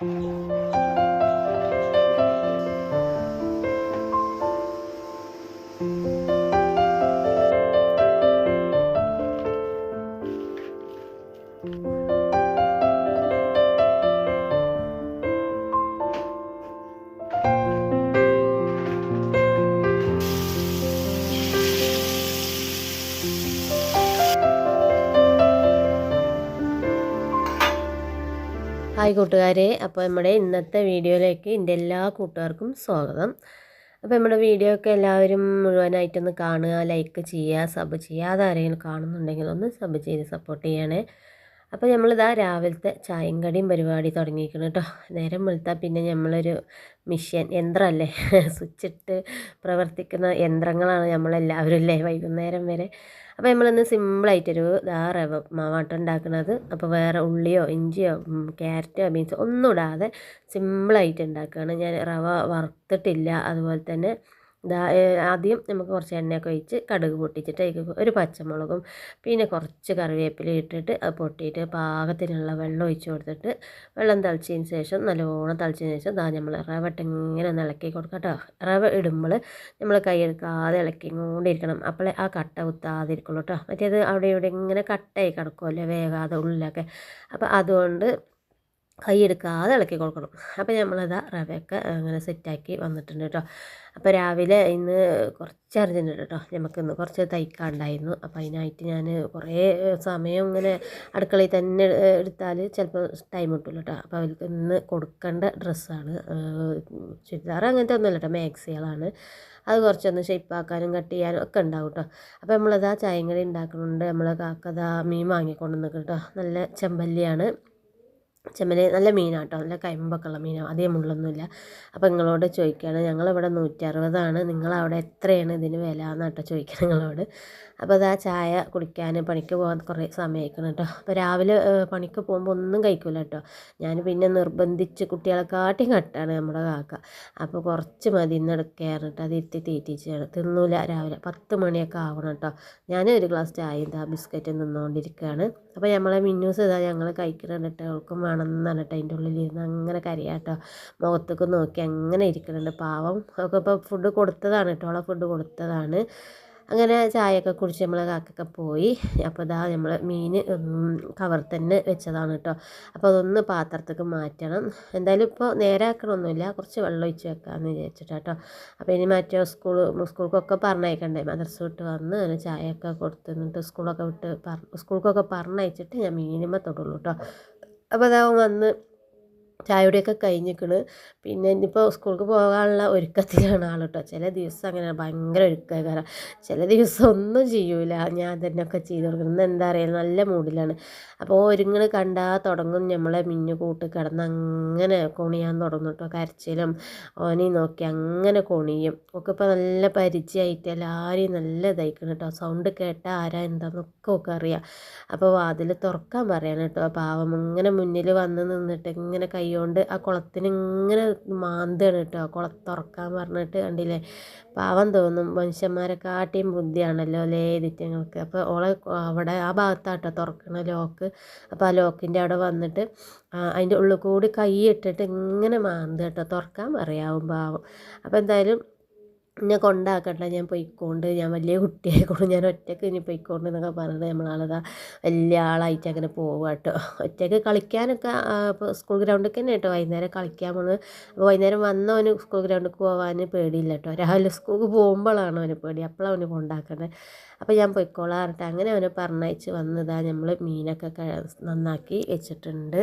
嗯。ഹായ് കൂട്ടുകാരെ. അപ്പോൾ നമ്മുടെ ഇന്നത്തെ വീഡിയോയിലേക്ക് എന്റെ എല്ലാ കൂട്ടുകാർക്കും സ്വാഗതം. അപ്പോൾ നമ്മുടെ വീഡിയോ ഒക്കെ എല്ലാവരും മുഴുവനായിട്ടൊന്ന് കാണുക ലൈക്ക് ചെയ്യുക സബ് ചെയ്യുക. അതാരെങ്കിലും കാണുന്നുണ്ടെങ്കിൽ ഒന്ന് സബ് ചെയ്ത് സപ്പോർട്ട് ചെയ്യണേ. അപ്പോൾ നമ്മളിതാ രാവിലത്തെ ചായയും കടിയും പരിപാടി തുടങ്ങിയിരിക്കണം കേട്ടോ. നേരം വെളുത്താൽ പിന്നെ നമ്മളൊരു മിഷ്യൻ യന്ത്രമല്ലേ? സ്വിച്ചിട്ട് പ്രവർത്തിക്കുന്ന യന്ത്രങ്ങളാണ് നമ്മളെല്ലാവരും അല്ലേ? വൈകുന്നേരം വരെ. അപ്പോൾ നമ്മളിന്ന് സിമ്പിളായിട്ടൊരു ഇതാ റവ ഉണ്ടാക്കുന്നത് അപ്പോൾ വേറെ ഉള്ളിയോ ഇഞ്ചിയോ ക്യാരറ്റോ ബീൻസോ ഒന്നും ഇടാതെ സിമ്പിളായിട്ട് ഉണ്ടാക്കുകയാണ്. ഞാൻ റവ വറുത്തിട്ടില്ല. അതുപോലെ തന്നെ ആദ്യം നമുക്ക് കുറച്ച് എണ്ണയൊക്കെ ഒഴിച്ച് കടുക് പൊട്ടിച്ചിട്ട് ഒരു പച്ചമുളകും പിന്നെ കുറച്ച് കറിവേപ്പില ഇട്ടിട്ട് അത് പൊട്ടിയിട്ട് പാകത്തിനുള്ള വെള്ളം ഒഴിച്ച് കൊടുത്തിട്ട് വെള്ളം തളിച്ചതിന് ശേഷം നല്ലോണം തളിച്ചതിന് ശേഷം ദാ നമ്മൾ റവ ഇങ്ങനെ ഒന്ന് ഇളക്കി കൊടുക്കാം കേട്ടോ. റവ ഇടുമ്പോൾ നമ്മൾ കൈയെടുക്കാതെ ഇളക്കി കൊണ്ടിരിക്കണം അപ്പോഴേ ആ കട്ട കുത്താതിരിക്കുള്ളൂ കേട്ടോ. മറ്റേത് അവിടെ ഇവിടെ ഇങ്ങനെ കട്ടയായി കിടക്കുമല്ലോ വേഗാതെ ഉള്ളിലൊക്കെ. അപ്പോൾ അതുകൊണ്ട് കൈയെടുക്കാതെ ഇളക്കി കൊടുക്കണം. അപ്പോൾ നമ്മളത് റവയൊക്കെ അങ്ങനെ സെറ്റാക്കി വന്നിട്ടുണ്ട് കേട്ടോ അപ്പോൾ രാവിലെ ഇന്ന് കുറച്ച് അർജന്റ് കേട്ടോ നമുക്കിന്ന് കുറച്ച് തയ്ക്കാണ്ടായിരുന്നു അപ്പോൾ അതിനായിട്ട് ഞാൻ കുറേ സമയം ഇങ്ങനെ അടുക്കളയിൽ തന്നെ എടുത്താൽ ചിലപ്പോൾ ടൈം കിട്ടില്ല കേട്ടോ അപ്പോൾ അവർക്ക് ഇന്ന് കൊടുക്കേണ്ട ഡ്രസ്സാണ് ചുരിദാർ അങ്ങനത്തെ ഒന്നുമല്ല കേട്ടോ മാക്സികളാണ്. അത് കുറച്ചൊന്ന് ഷെയ്പ്പാക്കാനും കട്ട് ചെയ്യാനും ഒക്കെ ഉണ്ടാവും കേട്ടോ അപ്പോൾ നമ്മളത് ആ ചായയും കടി ഉണ്ടാക്കുന്നുണ്ട് നമ്മൾ കാക്കതാ മീൻ വാങ്ങിക്കൊണ്ടു നിൽക്കും കേട്ടോ നല്ല ചെമ്പല്ലിയാണ്. ചെമ്മന് നല്ല മീനാട്ടോ. നല്ല കയമ്പൊക്കെ ഉള്ള മീനാണ് അതേ മുള്ളൊന്നുമില്ല. അപ്പോൾ നിങ്ങളോട് ചോദിക്കുകയാണ് ഞങ്ങളിവിടെ നൂറ്റി അറുപതാണ് നിങ്ങളവിടെ എത്രയാണ് ഇതിന് വില എന്നാട്ടോ കേട്ടോ ചോദിക്കുക നിങ്ങളോട്. അപ്പോൾ അത് ആ ചായ കുടിക്കാൻ പണിക്ക് പോകാൻ കുറേ സമയമായിരിക്കണം കേട്ടോ അപ്പോൾ രാവിലെ പണിക്ക് പോകുമ്പോൾ ഒന്നും കഴിക്കില്ല കേട്ടോ ഞാൻ പിന്നെ നിർബന്ധിച്ച് കുട്ടികളെ കാട്ടിയും കട്ടാണ് നമ്മുടെ കാക്ക. അപ്പോൾ കുറച്ച് മതി ഇന്ന് കേട്ടോ അത് ഇരുത്തി തീറ്റിച്ചാണ്. തിന്നൂല രാവിലെ. പത്ത് മണിയൊക്കെ ആവണം കേട്ടോ ഞാൻ ഒരു ഗ്ലാസ് ചായ ഇതാ ബിസ്ക്കറ്റ് നിന്നുകൊണ്ടിരിക്കുകയാണ് അപ്പോൾ നമ്മളെ മിന്നൂസ് ഇതാ ഞങ്ങൾ കഴിക്കുന്നുണ്ട് അവൾക്കും വേണമെന്ന് പറഞ്ഞിട്ട് കേട്ടോ അതിന്റെ ഉള്ളിലിരുന്ന് അങ്ങനെ കരയാട്ടോ. മുഖത്തേക്ക് നോക്കി അങ്ങനെ ഇരിക്കുന്നുണ്ട് പാവം. ഒക്കെ ഇപ്പോൾ ഫുഡ് കൊടുത്തതാണ് കേട്ടോ. അവളെ ഫുഡ് കൊടുത്തതാണ്. അങ്ങനെ ചായയൊക്കെ കുടിച്ച് നമ്മൾ കാക്കൊക്കെ പോയി. അപ്പോൾ ഇതാ നമ്മൾ മീൻ കവർ തന്നെ വെച്ചതാണ് കേട്ടോ. അപ്പോൾ അതൊന്ന് പാത്രത്തേക്ക് മാറ്റണം. എന്തായാലും ഇപ്പോൾ നേരാക്കണമൊന്നുമില്ല. കുറച്ച് വെള്ളം ഒഴിച്ച് വെക്കാമെന്ന് വിചാരിച്ചിട്ട് കേട്ടോ. അപ്പോൾ ഇനി മറ്റേ സ്കൂൾ സ്കൂൾക്കൊക്കെ പറഞ്ഞയക്കണ്ടേ? മദർസ് വിട്ട് വന്ന് അങ്ങനെ ചായയൊക്കെ കൊടുത്ത് എന്നിട്ട് സ്കൂളൊക്കെ വിട്ട് പറ സ്കൂൾക്കൊക്കെ പറഞ്ഞയച്ചിട്ട് ഞാൻ മീനുമ്പോൾ തൊടുള്ളൂ കേട്ടോ. അപ്പോൾ അതാവും വന്ന് ചായയുടെയൊക്കെ കഴിഞ്ഞിക്കണ്. പിന്നെ ഇനിയിപ്പോൾ സ്കൂൾക്ക് പോകാനുള്ള ഒരുക്കത്തിലാണ് ആൾ കേട്ടോ ചില ദിവസം അങ്ങനെ ഭയങ്കര ഒരുക്കകാരം ചില ദിവസം ഒന്നും ചെയ്യൂല. ഞാൻ തന്നെയൊക്കെ ചെയ്ത് കൊടുക്കുന്നത് എന്താ പറയുക നല്ല മൂഡിലാണ്. അപ്പോൾ ഒരുങ്ങൾ കണ്ടാൽ തുടങ്ങും നമ്മളെ മിന്നു കൂട്ട് കിടന്ന് അങ്ങനെ കൊണിയാൻ തുടങ്ങും കേട്ടോ കരച്ചിലും ഓനെയും നോക്കി അങ്ങനെ കൊണിയും. ഒക്കെ ഇപ്പോൾ നല്ല പരിചയമായിട്ട് എല്ലാവരെയും നല്ല ഇതായിക്കണം കേട്ടോ സൗണ്ട് കേട്ടാൽ ആരാ എന്താണെന്നൊക്കെ ഒക്കെ അറിയാം. അപ്പോൾ വാതിൽ തുറക്കാൻ പറയണം കേട്ടോ പാവം ഇങ്ങനെ മുന്നിൽ വന്ന് നിന്നിട്ട് ഇങ്ങനെ കൈ കൊണ്ട് ആ കുളത്തിന് ഇങ്ങനെ മാന്താണ് കേട്ടോ. കുളം തുറക്കാൻ പറഞ്ഞിട്ട് കണ്ടില്ലേ? പാവം തോന്നും. മനുഷ്യന്മാരെ കാട്ടിയും ബുദ്ധിയാണല്ലോ അല്ലേ ഇതിറ്റങ്ങൾക്ക് അപ്പോൾ ഓളെ അവിടെ ആ ഭാഗത്താട്ടോ തുറക്കണ ലോക്ക്. അപ്പോൾ ആ ലോക്കിന്റെ അവിടെ വന്നിട്ട് അതിന്റെ ഉള്ളിൽ കൂടി കൈ ഇട്ടിട്ട് ഇങ്ങനെ മാന്ത് കേട്ടോ. തുറക്കാൻ പറയാവും പാവം. അപ്പോൾ എന്തായാലും എന്നെ കൊണ്ടാക്കണ്ട ഞാൻ പൊയ്ക്കോണ്ട് ഞാൻ വലിയ കുട്ടിയായിക്കൊണ്ട് ഞാൻ ഒറ്റയ്ക്ക് ഇനി പൊയ്ക്കോണ്ട് എന്നൊക്കെ പറഞ്ഞിട്ട് നമ്മളാളതാ വലിയ ആളായിട്ട് അങ്ങനെ പോവുക കേട്ടോ ഒറ്റയ്ക്ക് കളിക്കാനൊക്കെ ഇപ്പോൾ സ്കൂൾ ഗ്രൗണ്ടിൽ തന്നെ കേട്ടോ വൈകുന്നേരം കളിക്കാൻ പോണത് അപ്പോൾ വൈകുന്നേരം വന്നവന് സ്കൂൾ ഗ്രൗണ്ടിൽ പോകാൻ പേടിയില്ല കേട്ടോ രാവിലെ സ്കൂൾക്ക് പോകുമ്പോഴാണ് അവന് പേടി. അപ്പോഴാണ് അവന് കൊണ്ടാക്കേണ്ടത് അപ്പോൾ ഞാൻ പൊയ്ക്കോളാം പറഞ്ഞിട്ട് അങ്ങനെ അവനെ പറഞ്ഞയച്ച് വന്നതാ. നമ്മൾ മീനൊക്കെ നന്നാക്കി വെച്ചിട്ടുണ്ട്.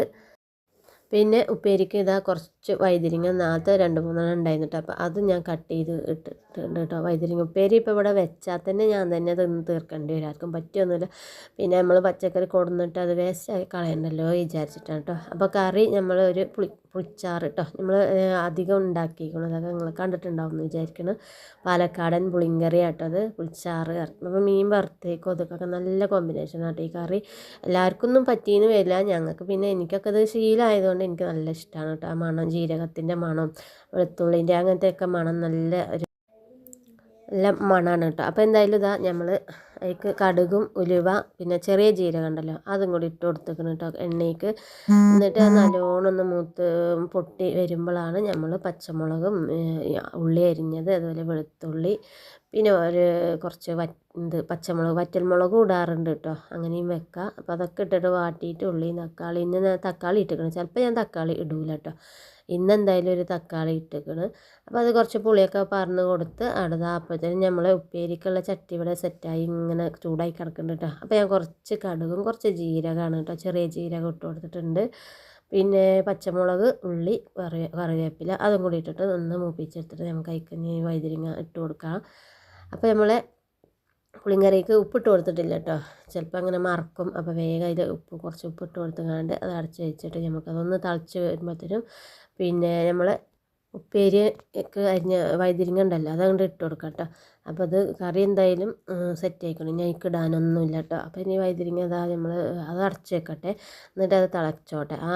പിന്നെ ഉപ്പേരിക്ക് ഇതാ കുറച്ച് വൈതിരിങ്ങ നാളത്തെ രണ്ട് മൂന്നെണ്ണം ഉണ്ടായിരുന്നു കേട്ടോ. അപ്പോൾ അത് ഞാൻ കട്ട് ചെയ്ത് ഇട്ടിട്ടുണ്ട് കേട്ടോ വൈതിരിങ്ങ ഉപ്പേരി. ഇപ്പോൾ ഇവിടെ വെച്ചാൽ തന്നെ ഞാൻ തന്നെ തിന്ന് തീർക്കേണ്ടി വരും. ആർക്കും പറ്റിയൊന്നുമില്ല. പിന്നെ നമ്മൾ പച്ചക്കറി കൊടുന്നിട്ട് അത് വേസ്റ്റ് ആയി കളയണ്ടല്ലോ വിചാരിച്ചിട്ടാണ് കേട്ടോ. അപ്പോൾ കറി നമ്മൾ ഒരു പുളി പുളിച്ചാറ് കേട്ടോ നമ്മൾ അധികം ഉണ്ടാക്കിയിരിക്കുന്നത് അതൊക്കെ നിങ്ങൾ കണ്ടിട്ടുണ്ടാവും എന്ന് വിചാരിക്കണം. പാലക്കാടൻ പുളിങ്കറി ആട്ടോ അത് പുളിച്ചാറ് അപ്പോൾ മീൻ വറുത്തേക്കും അതൊക്കെ നല്ല കോമ്പിനേഷൻ ആട്ടോ ഈ കറി. എല്ലാവർക്കും ഒന്നും പറ്റിയെന്ന് വരില്ല. ഞങ്ങൾക്ക് പിന്നെ എനിക്കൊക്കെ അത് ശീലമായതുകൊണ്ട് എനിക്ക് നല്ല ഇഷ്ടമാണ് കേട്ടോ ആ മണം ജീരകത്തിന്റെ മണം വെളുത്തുള്ളിന്റെ അങ്ങനത്തെയൊക്കെ മണം നല്ല ഒരു നല്ല മണമാണ് കേട്ടോ അപ്പോൾ എന്തായാലും ഇതാ നമ്മൾ അതിക്ക് കടുകും ഉലുവ പിന്നെ ചെറിയ ജീരകം ഉണ്ടല്ലോ അതും കൂടി ഇട്ട് കൊടുത്തേക്കണം കേട്ടോ എണ്ണയ്ക്ക്. എന്നിട്ട് അത് നല്ലോണം ഒന്ന് മൂത്ത് പൊട്ടി വരുമ്പോഴാണ് നമ്മൾ പച്ചമുളകും ഉള്ളി അരിഞ്ഞത് അതുപോലെ വെളുത്തുള്ളി പിന്നെ ഒരു കുറച്ച് വ ഇത് പച്ചമുളക് വറ്റൽമുളകും ഇടാറുണ്ട് കേട്ടോ അങ്ങനെയും വെക്കാം. അപ്പോൾ അതൊക്കെ ഇട്ടിട്ട് വാട്ടിയിട്ട് ഉള്ളി തക്കാളി ഇന്ന് തക്കാളി ഇട്ടിക്കണം. ചിലപ്പോൾ ഞാൻ തക്കാളി ഇടൂല കേട്ടോ ഇന്ന് എന്തായാലും ഒരു തക്കാളി ഇട്ടേക്കണ്. അപ്പോൾ അത് കുറച്ച് പുളിയൊക്കെ പറഞ്ഞ് കൊടുത്ത് അടുത്ത അപ്പോഴത്തേനും നമ്മളെ ഉപ്പേരിക്കുള്ള ചട്ടി ഇവിടെ സെറ്റായി ഇങ്ങനെ ചൂടായി കിടക്കുന്നുണ്ട് കേട്ടോ അപ്പോൾ ഞാൻ കുറച്ച് കടുകും കുറച്ച് ജീരകമാണ് കേട്ടോ ചെറിയ ജീരകം ഇട്ട് കൊടുത്തിട്ടുണ്ട്. പിന്നെ പച്ചമുളക് ഉള്ളി കറിവേ കറിവേപ്പില അതും കൂടി ഇട്ടിട്ട് ഒന്ന് മൂപ്പിച്ചെടുത്തിട്ട് നമുക്ക് അതിക്കഞ്ഞി വൈതിരിങ്ങ ഇട്ട് കൊടുക്കാം. അപ്പോൾ നമ്മളെ പുളിങ്കറിക്ക് ഉപ്പിട്ട് കൊടുത്തിട്ടില്ല കേട്ടോ ചിലപ്പോൾ അങ്ങനെ മറക്കും. അപ്പോൾ വേഗം അതിൽ ഉപ്പ് കുറച്ച് ഉപ്പിട്ട് കൊടുത്തുകൊണ്ട് അത് അടച്ച് വെച്ചിട്ട് നമുക്കതൊന്ന് തിളച്ച് വരുമ്പോഴത്തേനും പിന്നെ നമ്മൾ ഉപ്പേരി ഒക്കെ അരിഞ്ഞ വഴുതനങ്ങ ഉണ്ടല്ലോ അതങ്ങോട്ട് ഇട്ട് കൊടുക്കാം കേട്ടോ അപ്പോൾ അത് കറി എന്തായാലും സെറ്റ് ആയിക്കണം ഞാൻ ഇടാനൊന്നുമില്ല കേട്ടോ അപ്പോൾ ഇനി വൈദ്യുതിങ്ങ അതാ നമ്മൾ അത് അടച്ച് വെക്കട്ടെ. എന്നിട്ട് അത് തിളച്ചോട്ടെ. ആ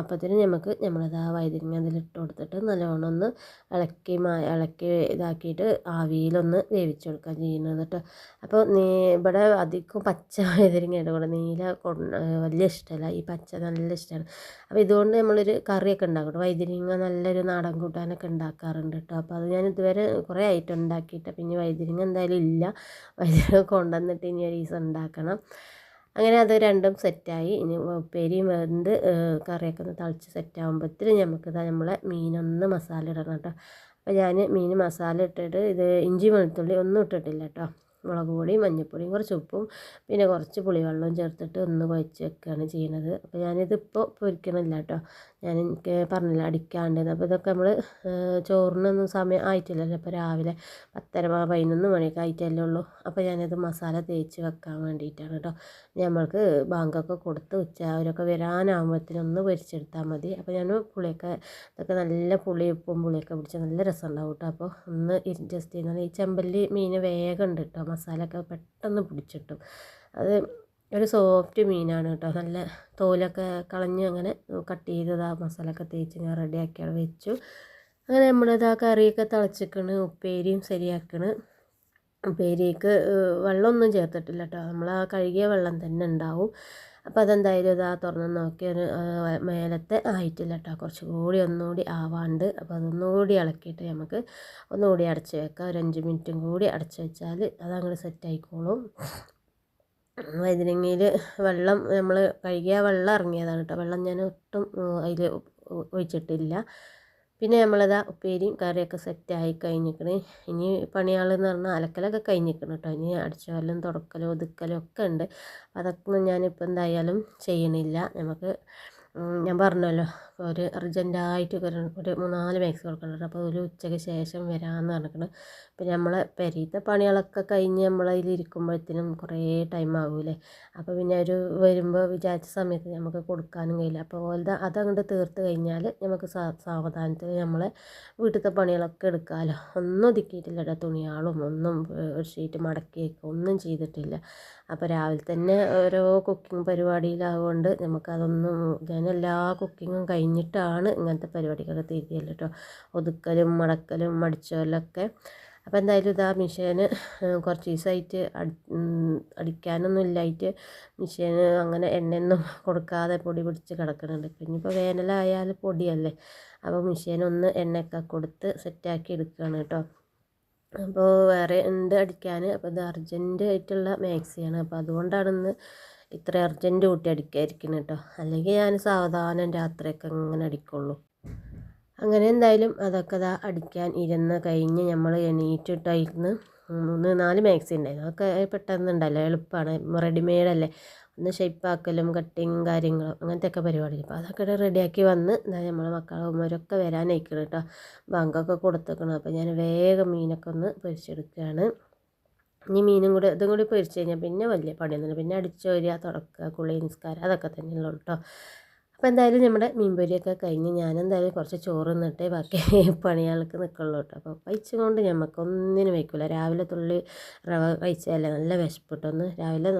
അപ്പത്തിന് നമുക്ക് നമ്മളത് ആ വൈദ്യുതിങ്ങ അതിലിട്ട് കൊടുത്തിട്ട് നല്ലോണം ഒന്ന് ഇളക്കി ഇളക്കി ഇതാക്കിയിട്ട് ആവിയിലൊന്ന് വേവിച്ച് കൊടുക്കുക ചെയ്യുന്നത് കേട്ടോ അപ്പോൾ നീ ഇവിടെ അധികം പച്ച വഴുതിരിങ്ങയുടെ കൂടെ. നീല വലിയ ഇഷ്ടമല്ല ഈ പച്ച നല്ല ഇഷ്ടമാണ് അപ്പോൾ ഇതുകൊണ്ട് നമ്മളൊരു കറിയൊക്കെ ഉണ്ടാക്കും വൈദ്യുതിങ്ങ നല്ലൊരു നാടൻ കൂട്ടാനൊക്കെ ഉണ്ടാക്കാറുണ്ട് കേട്ടോ അപ്പോൾ അത് ഞാൻ ഇതുവരെ കുറേ ആയിട്ട് ഉണ്ടാക്കിയിട്ട് പിന്നെ വഴുതിരിങ്ങ എന്തായാലും ഇല്ല. വഴുതിരിങ്ങ കൊണ്ടുവന്നിട്ട് ഇനി ഒരു ദിവസം ഉണ്ടാക്കണം. അങ്ങനെ അത് രണ്ടും സെറ്റായി. ഇനി ഉപ്പേരിയും വെന്ത് കറിയൊക്കെ ഒന്ന് തളിച്ച് സെറ്റാകുമ്പോഴത്തേന് നമുക്കിതാ നമ്മളെ മീനൊന്ന് മസാല ഇടണം കേട്ടോ. അപ്പോൾ ഞാൻ മീൻ മസാല ഇട്ടിട്ട് ഇത് ഇഞ്ചി വെളുത്തുള്ളി ഒന്നും ഇട്ടിട്ടില്ല കേട്ടോ. മുളക് പൊടിയും മഞ്ഞൾപ്പൊടിയും കുറച്ച് ഉപ്പും പിന്നെ കുറച്ച് പുളിവെള്ളവും ചേർത്തിട്ട് ഒന്ന് കുഴച്ച് വെക്കുകയാണ് ചെയ്യുന്നത് അപ്പോൾ ഞാനിതിപ്പോൾ പൊരിക്കണില്ല കേട്ടോ. ഞാൻ എനിക്ക് പറഞ്ഞില്ല അടിക്കാണ്ടത് അപ്പോൾ ഇതൊക്കെ നമ്മൾ ചോറിനൊന്നും സമയം ആയിട്ടില്ലല്ലോ. അപ്പോൾ രാവിലെ പത്തര പതിനൊന്ന് മണിയൊക്കെ ആയിട്ടല്ലേ ഉള്ളൂ. അപ്പോൾ ഞാനത് മസാല തേച്ച് വെക്കാൻ വേണ്ടിയിട്ടാണ് കേട്ടോ. നമ്മൾക്ക് ബാങ്കൊക്കെ കൊടുത്ത് ഉച്ച അവരൊക്കെ വരാനാകുമ്പോഴത്തേനും ഒന്ന് പൊരിച്ചെടുത്താൽ മതി. അപ്പോൾ ഞാൻ പുളിയൊക്കെ ഇതൊക്കെ നല്ല പുളി ഉപ്പും പുളിയൊക്കെ പിടിച്ച നല്ല രസമുണ്ടാവും കേട്ടോ. അപ്പോൾ ഒന്ന് ജസ്റ്റ് ചെയ്യുന്നത് ഈ ചെമ്പല്ലി മീൻ വേഗം ഉണ്ട് കേട്ടോ. മസാലയൊക്കെ പെട്ടെന്ന് പിടിച്ചിട്ടും. അത് ഒരു സോഫ്റ്റ് മീനാണ് കേട്ടോ. നല്ല തോലൊക്കെ കളഞ്ഞ് അങ്ങനെ കട്ട് ചെയ്തത് ആ മസാലയൊക്കെ തേച്ച് ഞാൻ റെഡിയാക്കി അവിടെ വെച്ചു. അങ്ങനെ നമ്മളിത് ആ കറിയൊക്കെ തിളച്ചിക്കണ് ഉപ്പേരിയും ശരിയാക്കണ്. ഉപ്പേരിക്ക് വെള്ളമൊന്നും ചേർത്തിട്ടില്ല കേട്ടോ. നമ്മൾ ആ കഴുകിയ വെള്ളം തന്നെ ഉണ്ടാവും. അപ്പോൾ അതെന്തായാലും ഇതാ തുറന്ന് നോക്കിയ മേലത്തെ ആയിട്ടില്ല കേട്ടോ. കുറച്ച് കൂടി ഒന്നുകൂടി ആവാണ്ട്. അപ്പോൾ അതൊന്നുകൂടി ഇളക്കിയിട്ട് നമുക്ക് ഒന്നുകൂടി അടച്ച് വെക്കാം. ഒരു അഞ്ച് മിനിറ്റും കൂടി അടച്ച് വെച്ചാൽ അതങ്ങോട്ട് സെറ്റ് ആയിക്കോളും. വഴുതനങ്ങയിൽ വെള്ളം നമ്മൾ കഴുകിയ വെള്ളം ഇറങ്ങിയതാണ് കേട്ടോ. വെള്ളം ഞാൻ ഒട്ടും അതിൽ ഒഴിച്ചിട്ടില്ല. പിന്നെ നമ്മളതാ ഉപ്പേരിയും കറിയൊക്കെ സെറ്റായി കഴിഞ്ഞിരിക്കണ് ഇനി പണിയാളെന്ന് പറഞ്ഞാൽ അലക്കലൊക്കെ കഴിഞ്ഞിരിക്കണം കേട്ടോ. ഇനി അടിച്ചുവാരലും തുടക്കലും ഒതുക്കലും ഒക്കെ ഉണ്ട്. അതൊക്കെ ഞാനിപ്പോൾ എന്തായാലും ചെയ്യണില്ല. നമുക്ക് ഞാൻ പറഞ്ഞല്ലോ ഒരു അർജന്റായിട്ട് ഒരു മൂന്നാൽ മാക്സ് കൊടുക്കുന്നുണ്ട് അപ്പോൾ ഒരു ഉച്ചയ്ക്ക് ശേഷം വരാമെന്ന് പറഞ്ഞിട്ടുണ്ട് പിന്നെ നമ്മളെ പെരീത്തെ പണികളൊക്കെ കഴിഞ്ഞ് നമ്മളതിൽ ഇരിക്കുമ്പോഴത്തേനും കുറേ ടൈം ആകൂലേ അപ്പോൾ പിന്നെ ഒരു വരുമ്പോൾ വിചാരിച്ച സമയത്ത് നമുക്ക് കൊടുക്കാനും കഴിയില്ല. അപ്പോൾ ഓലത് അതങ്ങോട്ട് തീർത്ത് കഴിഞ്ഞാൽ നമുക്ക് സാവധാനത്തിൽ നമ്മളെ വീട്ടിലത്തെ പണികളൊക്കെ എടുക്കാമല്ലോ ഒന്നും ഒതുക്കിയിട്ടില്ല കേട്ടോ തുണിയാളും ഒന്നും ഒരു ഷീറ്റ് മടക്കി വയ്ക്കുക ഒന്നും ചെയ്തിട്ടില്ല. അപ്പോൾ രാവിലെ തന്നെ ഓരോ കുക്കിംഗ് പരിപാടിയിലാകൊണ്ട് നമുക്കതൊന്നും ഞാൻ എല്ലാ കുക്കിങ്ങും കഴിഞ്ഞിട്ടാണ് ഇങ്ങനത്തെ പരിപാടിക്കൊക്കെ തിരിയല്ലോ കേട്ടോ. ഒതുക്കലും മടക്കലും മടിച്ചോലൊക്കെ അപ്പോൾ എന്തായാലും ഇതാ മിഷീന് കുറച്ച് ദിവസമായിട്ട് അടി അടിക്കാനൊന്നും ഇല്ലായിട്ട് മിഷീന് അങ്ങനെ എണ്ണയൊന്നും കൊടുക്കാതെ പൊടി പിടിച്ച് കിടക്കുന്നുണ്ട്. ഇനിയിപ്പോൾ വേനലായാൽ പൊടിയല്ലേ? അപ്പോൾ മിഷീനൊന്ന് എണ്ണയൊക്കെ കൊടുത്ത് സെറ്റാക്കി എടുക്കുകയാണ് കേട്ടോ. അപ്പോൾ വേറെ ഉണ്ട് അടിക്കാൻ? അപ്പോൾ ഇത് അർജന്റ് ആയിട്ടുള്ള മാക്സിയാണ്. അപ്പോൾ അതുകൊണ്ടാണ് ഇന്ന് ഇത്ര അർജന്റ് കൂട്ടി അടിക്കാതിരിക്കണം കേട്ടോ അല്ലെങ്കിൽ ഞാൻ സാവധാനം രാത്രിയൊക്കെ അങ്ങനെ അടിക്കുള്ളൂ. അങ്ങനെ എന്തായാലും അതൊക്കെ ഇതാ അടിക്കാൻ ഇരുന്ന് കഴിഞ്ഞ് നമ്മൾ എണീറ്റിട്ടായിരുന്നു. മൂന്ന് നാല് മാക്സി ഉണ്ടായിരുന്നു അതൊക്കെ പെട്ടെന്നുണ്ടല്ലോ എളുപ്പമാണ് റെഡിമെയ്ഡല്ലേ ഒന്ന് ഷെയ്പ്പാക്കലും കട്ടിങ്ങും കാര്യങ്ങളും അങ്ങനത്തെയൊക്കെ പരിപാടി. അപ്പോൾ അതൊക്കെ റെഡിയാക്കി വന്ന് നമ്മൾ മക്കളമ്മരൊക്കെ വരാനായിക്കണം കേട്ടോ ബാങ്കൊക്കെ കൊടുത്തേക്കണം. അപ്പോൾ ഞാൻ വേഗം മീനൊക്കെ ഒന്ന് പൊരിച്ചെടുക്കുകയാണ് ഇനി മീനും കൂടി ഇതും കൂടി പൊരിച്ച് കഴിഞ്ഞാൽ പിന്നെ വലിയ പണിയൊന്നുമില്ല. പിന്നെ അടിച്ചു വരിക തുടക്കുക കുളി നിസ്കാരം അതൊക്കെ തന്നെയുള്ളൂ കേട്ടോ അപ്പോൾ എന്തായാലും നമ്മുടെ മീൻ പൊരിയൊക്കെ കഴിഞ്ഞ് ഞാനെന്തായാലും കുറച്ച് ചോറ് നിന്നിട്ടേ ബാക്കി പണിയാൾക്ക് നിൽക്കുള്ളൂ കേട്ടോ അപ്പോൾ കഴിച്ചും കൊണ്ട് ഞമ്മക്ക് വയ്ക്കില്ല രാവിലെ തുള്ളി റവ കഴിച്ചാലേ നല്ല വിശപ്പിട്ടൊന്ന് രാവിലെ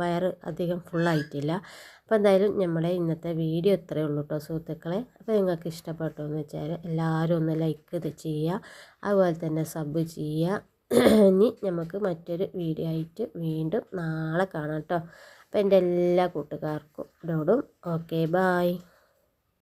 വയറ് അധികം ഫുള്ളായിട്ടില്ല അപ്പോൾ എന്തായാലും നമ്മുടെ ഇന്നത്തെ വീഡിയോ ഇത്രയേ ഉള്ളൂ കേട്ടോ സുഹൃത്തുക്കളെ. അപ്പോൾ നിങ്ങൾക്ക് ഇഷ്ടപ്പെട്ടു എന്ന് വെച്ചാൽ എല്ലാവരും ഒന്ന് ലൈക്ക് ചെയ്യുക. അതുപോലെ തന്നെ സബ് ചെയ്യുക. ഇനി നമുക്ക് മറ്റൊരു വീഡിയോ ആയിട്ട് വീണ്ടും നാളെ കാണാം കേട്ടോ അപ്പോൾ എന്റെ എല്ലാ കൂട്ടുകാർക്കും ഓക്കെ ബായ്